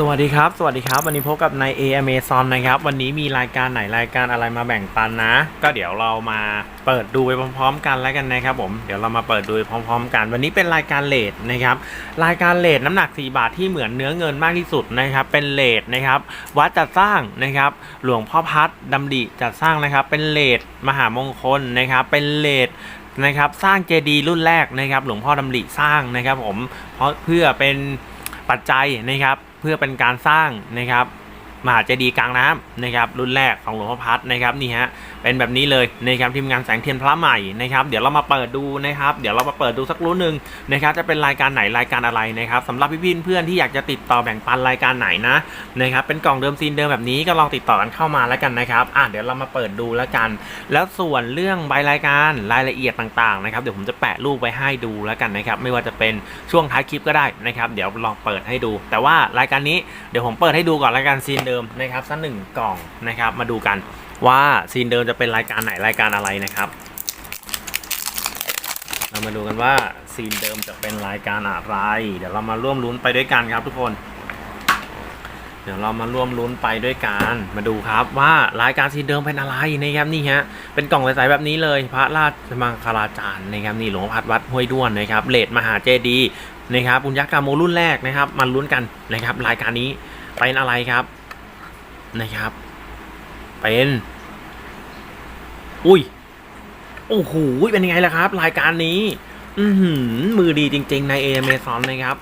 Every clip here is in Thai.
สวัสดีครับ สวัสดีครับ วันนี้พบกับนายเอเมซอนนะครับ วันนี้มีรายการไหนรายการอะไรมาแบ่งปันนะ ก็เดี๋ยวเรามาเปิดดูไปพร้อม ๆ กันแล้วกันนะครับผม เดี๋ยวเรามาเปิดดูไปพร้อม ๆ กัน วันนี้เป็นรายการเลทนะครับ รายการเลทน้ำหนัก 4 บาทที่เหมือนเนื้อเงินมากที่สุดนะครับ เป็นเลทนะครับ วัดจัดสร้างนะครับ หลวงพ่อพัดดำดิจัดสร้างนะครับ เป็นเลทมหามงคลนะครับ เป็นเลทนะครับสร้างเจดีย์รุ่นแรกนะครับ หลวงพ่อดำริสร้างนะครับ ผม เพราะเพื่อเป็นปัจจัยนะครับ เพื่อเป็นการสร้างนะครับ มหาเจดีย์กลางน้ำนะครับรุ่นแรกของหลวงพ่อพัดนะครับนี่ฮะเป็นแบบนี้เลยนะครับทีมงานแสงเทียนพระใหม่นะครับเดี๋ยวเรามาเปิดดูนะครับ เดี๋ยวเรามาเปิดดูสักรุ่นหนึ่งนะครับจะเป็นรายการไหนรายการอะไรนะครับสำหรับพี่ๆเพื่อนที่อยากจะติดต่อแบ่งปันรายการไหนนะนะครับเป็นกล่องเดิมซีนเดิมแบบนี้ก็ลองติดต่อกันเข้ามาแล้วกันนะครับอะเดี๋ยวเรามาเปิดดูแล้วกัน แล้วส่วนเรื่องใบรายการรายละเอียดต่างๆนะครับเดี๋ยวผมจะแปะรูปไว้ให้ดูแล้วกันนะครับไม่ว่าจะเป็นช่วงท้ายคลิปก็ได้นะครับเดี๋ยวลองเปิดให้ดู แต่ว่ารายการนี้เดี๋ยวผมเปิดให้ดูก่อนรายการซีนเดิมนะครับสักหนึ่งกล่องนะครับ มาดูกันว่าซีนเดิมจะเป็นรายการไหนรายการอะไรนะครับ เรามาดูกันว่าซีนเดิมจะเป็นรายการอะไร เดี๋ยวเรามาร่วมลุ้นไปด้วยกันครับทุกคน เดี๋ยวเรามาร่วมลุ้นไปด้วยกันมาดูครับว่ารายการซีนเดิมเป็นอะไรนะครับนี่ฮะเป็นกล่องใสๆแบบนี้เลย พระราชมังคลาจารย์นะครับนี่หลวงพ่อพัดวัดห้วยด้วนนะครับเลดมหาเจดีย์นะครับปุญญากรรมโมรุ่นแรกนะครับมาลุ้นกันนะครับ รายการนี้เป็นอะไรครับ นะครับ เป็น อุ้ย โอ้โห เป็นยังไงล่ะครับ รายการนี้ อืมือดีจริง ๆ ในเอเมซอนนะครับ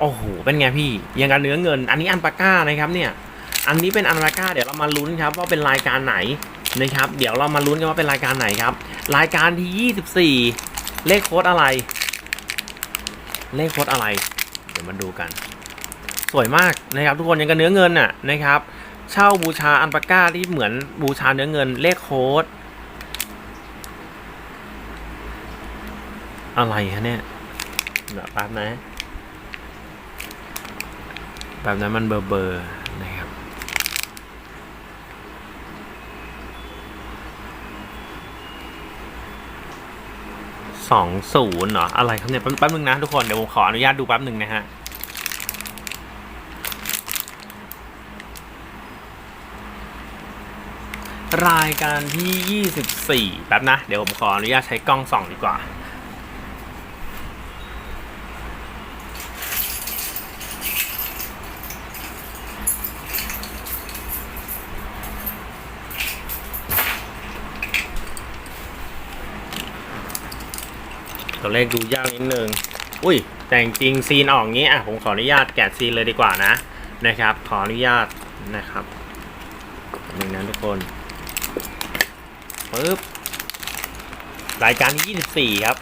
โอ้โห เป็นไงพี่ ยังกับเนื้อเงิน อันนี้อันปาก้านะครับ เนี่ย อันนี้เป็นอันปาก้า เดี๋ยวเรามาลุ้นครับ ว่าเป็นรายการไหนนะครับ เดี๋ยวเรามาลุ้นกันว่าเป็นรายการไหนครับ รายการที่ 24 เลขโค้ดอะไร เลขโค้ดอะไร เดี๋ยวมาดูกัน สวยมากนะครับ ทุกคนยังกับเนื้อเงินน่ะนะครับ เช่าบูชาอันปาก้าที่เหมือนบูชาเนื้อเงินเลขโค้ด อะไรฮะเนี่ยเดี๋ยวแป๊บนะแบบนั้นมันเบอร์เบอร์นะครับสองศูนย์เหรอ อะไรครับเนี่ยแป๊บแป๊บนึงนะทุกคน เดี๋ยวผมขออนุญาตดูแป๊บหนึ่งนะฮะ รายการที่ 24 แป๊บนะ เดี๋ยวผมขออนุญาตใช้กล้องส่องดีกว่า ตัวเลขดูยากนิดนึง อุ้ย แต่จริงซีนออกงี้อะ ผมขออนุญาตแกะซีนเลยดีกว่านะ นะครับ ขออนุญาตนะครับหนึ่งนะทุกคน ปึ๊บรายการที่24 ครับ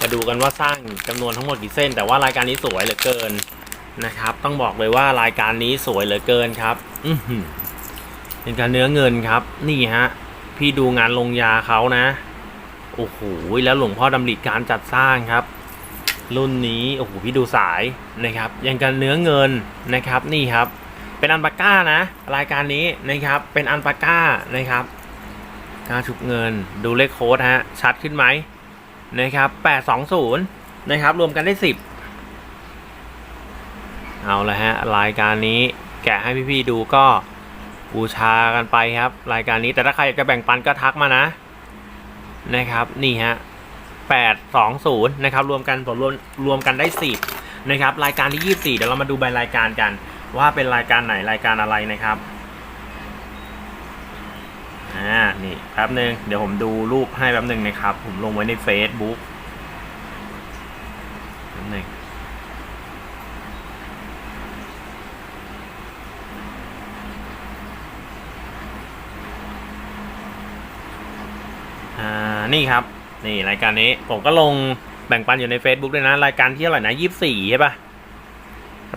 มาดูกันว่าสร้างจำนวนทั้งหมดกี่เส้น แต่ว่ารายการนี้สวยเหลือเกินนะครับ ต้องบอกเลยว่ารายการนี้สวยเหลือเกินครับอืเป็นการเนื้อเงินครับ นี่ฮะ พี่ดูงานลงยาเขานะโอ้โหแล้วหลวงพ่อดำริการจัดสร้างครับ รุ่นนี้โอ้โหพี่ดูสายนะครับ ยังกันเนื้อเงินนะครับนี่ครับ เป็นอันปาก้านะ รายการนี้นะครับเป็นอันปาก้านะครับ การชุบเงินดูเลขโค้ดฮะ ชัดขึ้นไหมนะครับ820นะครับ รวมกันได้10เอาละฮะ รายการนี้แกะให้พี่ๆดูก็บูชากันไปครับ รายการนี้แต่ถ้าใครอยากจะแบ่งปันก็ทักมานะ นะครับ นี่ฮะ820นะครับ รวมกันผลรวมรวมกันได้10นะครับ รายการที่24เดี๋ยวเรามาดูใบรายการกัน ว่าเป็นรายการไหนรายการอะไรนะครับ อ่า นี่แป๊บหนึ่งเดี๋ยวผมดูรูปให้แป๊บหนึ่งนะครับ ผมลงไว้ใน Facebook แป๊บหนึ่งอ่า นี่ครับ นี่รายการนี้ ผมก็ลงแบ่งปันอยู่ใน Facebook ด้วยนะ รายการที่เท่าไหร่นะ24ใช่ปะ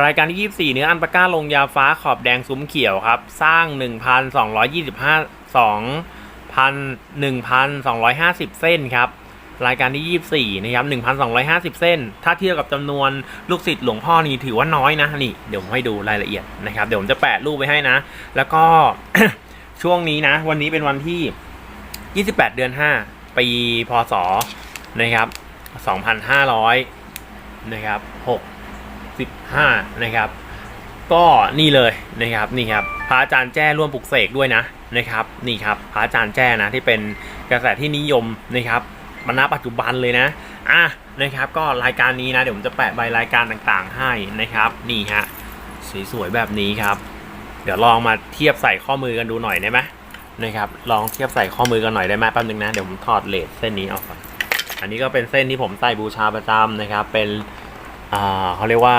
รายการที่ 24 เนื้ออันปาก้าลงยาฟ้าขอบแดงซุ้มเขียวครับ สร้าง 1,225 2,000 1,250 เส้นครับ รายการที่ 24 นะครับ 1,250 เส้น ถ้าเทียบกับจำนวนลูกศิษย์หลวงพ่อนี่ถือว่าน้อยนะ นี่ เดี๋ยวผมให้ดูรายละเอียดนะครับ เดี๋ยวผมจะแปะรูปไว้ให้นะ แล้วก็ช่วงนี้นะ วันนี้เป็นวันที่ 28 เดือน 5 ปี พศ นะครับ 2,500 นะครับ 65 นะครับ ก็นี่เลยนะครับนี่ครับพระอาจารย์แจ้ร่วมปลุกเสกด้วยนะนะครับนี่ครับพระอาจารย์แจ้นะที่เป็นกระแสที่นิยมนะครับมาณปัจจุบันเลยนะอะนะครับก็รายการนี้นะเดี๋ยวผมจะแปะใบรายการต่างๆ ให้นะครับนี่ฮะสวยๆแบบนี้ครับ เดี๋ยวลองมาเทียบใส่ข้อมือกันดูหน่อยได้ไหมนะครับลองเทียบใส่ข้อมือกันหน่อยได้ไหมแป๊บนึงนะเดี๋ยวผมถอดเลสเส้นนี้ออกก่อนอันนี้ก็เป็นเส้นที่ผมใส่บูชาประจำนะครับเป็นอ่าเขาเรียกว่า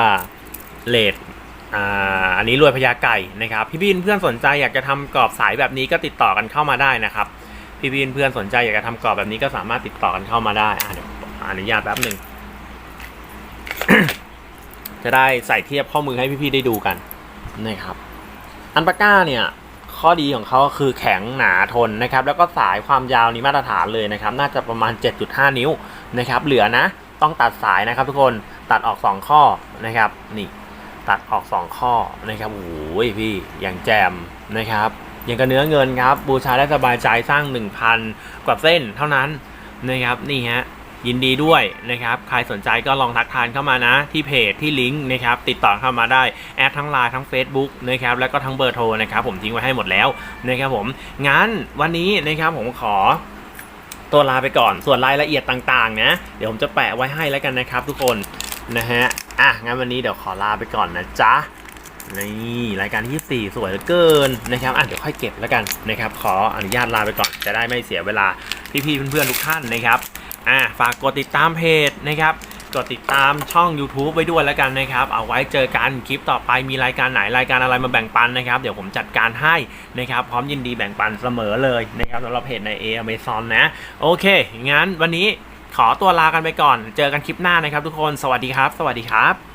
เลส อ่าอันนี้รวยพญาไก่นะครับ พี่บินเพื่อนสนใจอยากจะทำกรอบสายแบบนี้ก็ติดต่อกันเข้ามาได้นะครับ พี่บินเพื่อนสนใจอยากจะทำกรอบแบบนี้ก็สามารถติดต่อกันเข้ามาได้อะเดี๋ยวอนุญาตแป๊บหนึ่งจะได้ใส่เทียบข้อมือให้พี่ๆได้ดูกันนะครับ อันปาก้าเนี่ย ข้อดีของเขาก็คือแข็งหนาทนนะครับ แล้วก็สายความยาวนี้มาตรฐานเลยนะครับ น่าจะประมาณ 7.5 นิ้วนะครับ เหลือนะ ต้องตัดสายนะครับทุกคนตัดออก 2 ข้อนะครับ นี่ ตัดออก 2 ข้อนะครับโอ้ยพี่อย่างแจมนะครับอย่างกับเนื้อเงินครับ บูชาได้สบายใจสร้าง 1,000 กว่าเส้นเท่านั้นนะครับนี่ฮะยินดีด้วยนะครับ ใครสนใจก็ลองทักทานเข้ามานะ ที่เพจที่ลิงก์นะครับ ติดต่อเข้ามาได้แอดทั้งไลน์ทั้ง Facebook นะครับ แล้วก็ทั้งเบอร์โทรนะครับ ผมทิ้งไว้ให้หมดแล้วนะครับผมงั้นวันนี้นะครับผมขอตัวลาไปก่อนส่วนรายละเอียดต่างๆนะเดี๋ยวผมจะแปะไว้ให้แล้วกันนะครับทุกคนนะฮะ อะ งั้นวันนี้เดี๋ยวขอลาไปก่อนนะจ๊ะ นี่รายการที่4สวยเหลือเกินนะครับ อะ เดี๋ยวค่อยเก็บแล้วกันนะครับ ขออนุญาตลาไปก่อน จะได้ไม่เสียเวลาพี่ๆเพื่อนๆทุกท่านนะครับ อะ ฝากกดติดตามเพจนะครับ กดติดตามช่อง YouTube ไว้ด้วยแล้วกันนะครับ เอาไว้เจอกันคลิปต่อไปมีรายการไหนรายการอะไรมาแบ่งปันนะครับ เดี๋ยวผมจัดการให้นะครับ พร้อมยินดีแบ่งปันเสมอเลยนะครับสำหรับเพจในเอเมซอนนะ โอเค งั้นวันนี้ ขอตัวลากันไปก่อน เจอกันคลิปหน้านะครับทุกคน สวัสดีครับ สวัสดีครับ